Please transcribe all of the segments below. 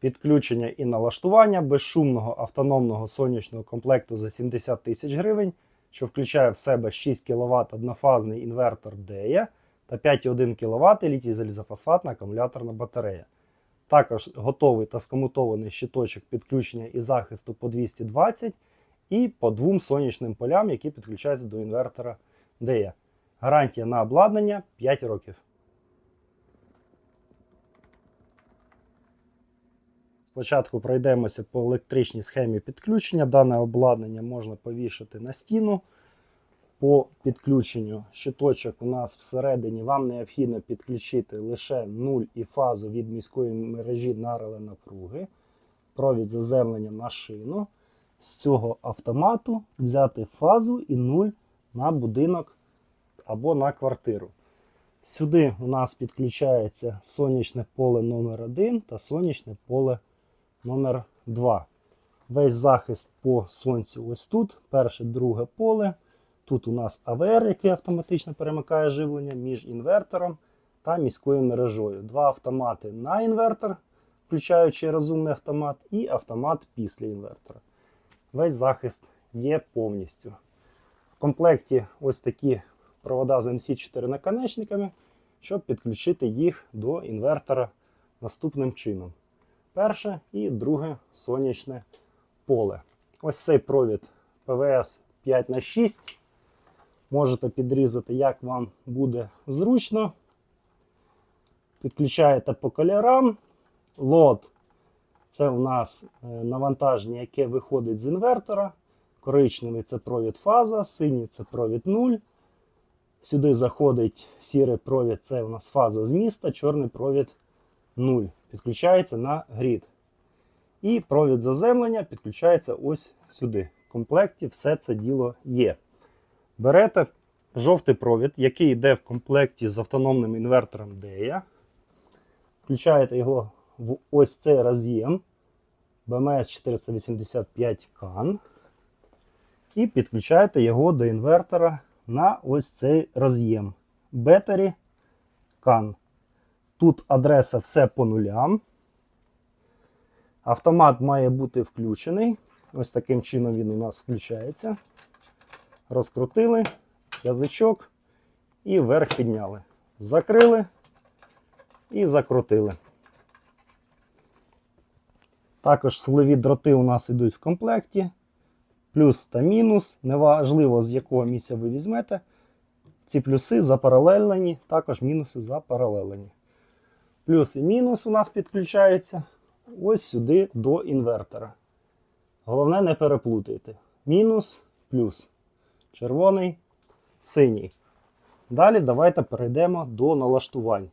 підключення і налаштування безшумного автономного сонячного комплекту за 70 тисяч гривень, що включає в себе 6 кВт однофазний інвертор DEA та 5,1 кВт літій залізофосфатна акумуляторна батарея. Також готовий та скомутований щиточок підключення і захисту по 220 і по двом сонячним полям, які підключаються до інвертора DEA. Гарантія на обладнання 5 років. Спочатку пройдемося по електричній схемі підключення. Дане обладнання можна повішати на стіну. По підключенню щиточок у нас всередині вам необхідно підключити лише 0 і фазу від міської мережі на напруги, провід заземлення на шину. З цього автомату взяти фазу і 0 на будинок або на квартиру. Сюди у нас підключається сонячне поле номер 1 та сонячне поле номер 2. Весь захист по сонцю ось тут. Перше, друге поле. Тут у нас АВР, який автоматично перемикає живлення між інвертором та міською мережою. Два автомати на інвертор, включаючи розумний автомат, і автомат після інвертора. Весь захист є повністю. В комплекті ось такі провода з MC4 наконечниками, щоб підключити їх до інвертора наступним чином. Перше і друге сонячне поле. Ось цей провід ПВС 5х6. Можете підрізати, як вам буде зручно. Підключаєте по кольорам. Лот це у нас е, навантаження, яке виходить з інвертора. Коричневий це провід фаза, синій це провід 0. Сюди заходить сірий провід, це у нас фаза з міста, чорний провід 0. Підключається на грід. І провід заземлення підключається ось сюди. В комплекті все це діло є. Берете жовтий провід, який йде в комплекті з автономним інвертором DEA. Включаєте його в ось цей роз'єм BMS 485 CAN. І підключаєте його до інвертора на ось цей роз'єм Battery CAN. Тут адреса все по нулям. Автомат має бути включений. Ось таким чином він у нас включається. Розкрутили язичок і вверх підняли. Закрили і закрутили. Також силові дроти у нас йдуть в комплекті. Плюс та мінус. Неважливо, з якого місця ви візьмете. Ці плюси запаралелені, також мінуси запаралелені. Плюс і мінус у нас підключається ось сюди до інвертора. Головне, не переплутайте. Мінус, плюс. Червоний, синій. Далі давайте перейдемо до налаштувань.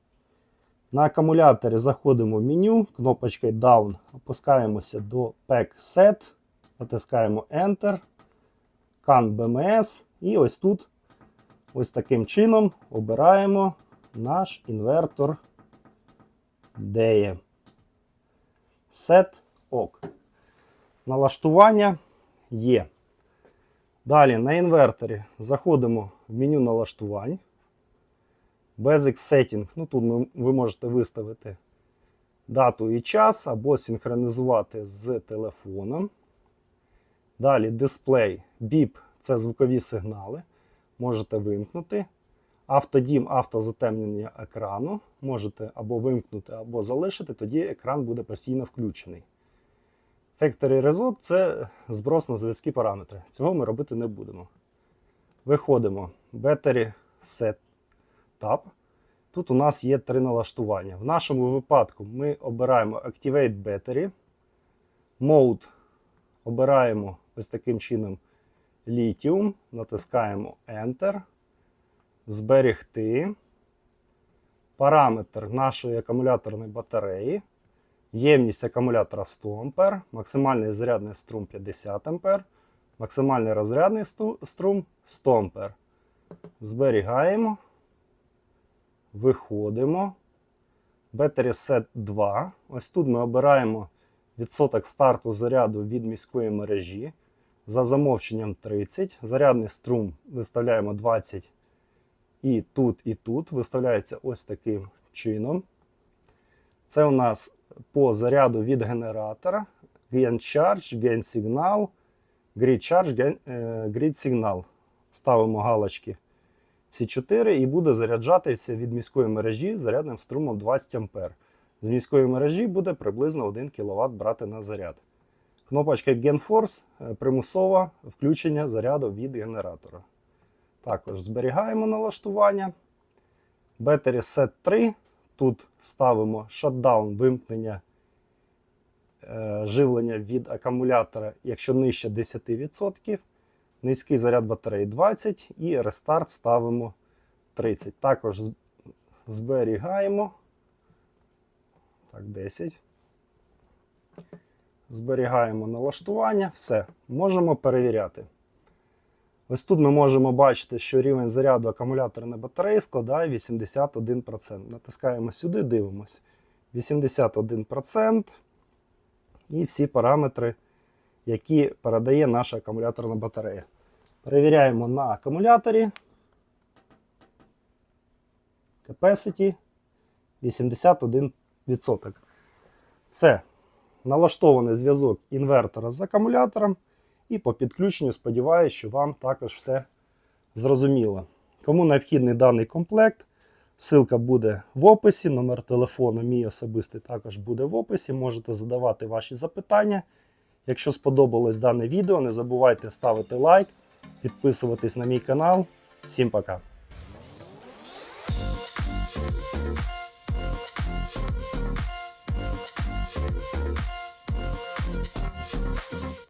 На акумуляторі заходимо в меню, кнопочкою Down опускаємося до Pack Set, натискаємо Enter, CAN BMS і ось тут, ось таким чином, обираємо наш інвертор DE. Set ок. Налаштування є. Далі на інверторі заходимо в меню налаштувань. Basic Setting. Ну, тут ви можете виставити дату і час або синхронізувати з телефоном. Далі дисплей. Біп це звукові сигнали. Можете вимкнути. Автодім, автозатемнення екрану. Можете або вимкнути, або залишити, тоді екран буде постійно включений. Factory Reset – це зброс на зв'язкі параметри. Цього ми робити не будемо. Виходимо. Battery Setup. Тут у нас є три налаштування. В нашому випадку ми обираємо Activate Battery. Mode обираємо ось таким чином Lithium. Натискаємо Enter. Зберегти. Параметр нашої акумуляторної батареї. Ємність акумулятора 100 А, максимальний зарядний струм 50 А, максимальний розрядний струм 100 А. Зберігаємо. Виходимо. Battery Set 2. Ось тут ми обираємо відсоток старту заряду від міської мережі. За замовченням 30. Зарядний струм виставляємо 20. І тут, і тут виставляється ось таким чином. Це у нас по заряду від генератора. Gen Charge, Gen Signal, Grid Charge, Gen, е, Grid Signal. Ставимо галочки ці 4 і буде заряджатися від міської мережі зарядним струмом 20 А. З міської мережі буде приблизно 1 кВт брати на заряд. Кнопочка GenForce е, примусове включення заряду від генератора. Також зберігаємо налаштування. Battery Set 3. Тут ставимо shutdown вимкнення е, живлення від акумулятора, якщо нижче 10%. Низький заряд батареї 20 і рестарт ставимо 30. Також зберігаємо. Так, 10. Зберігаємо налаштування. Все, можемо перевіряти. Ось тут ми можемо бачити, що рівень заряду акумуляторної батареї складає 81%. Натискаємо сюди, дивимося. 81%. І всі параметри, які передає наша акумуляторна батарея. Перевіряємо на акумуляторі. Capacity 81%. Все. Налаштований зв'язок інвертора з акумулятором. І по підключенню сподіваюся, що вам також все зрозуміло. Кому необхідний даний комплект, ссылка буде в описі, номер телефону мій особистий також буде в описі. Можете задавати ваші запитання. Якщо сподобалось дане відео, не забувайте ставити лайк, підписуватись на мій канал. Всім пока!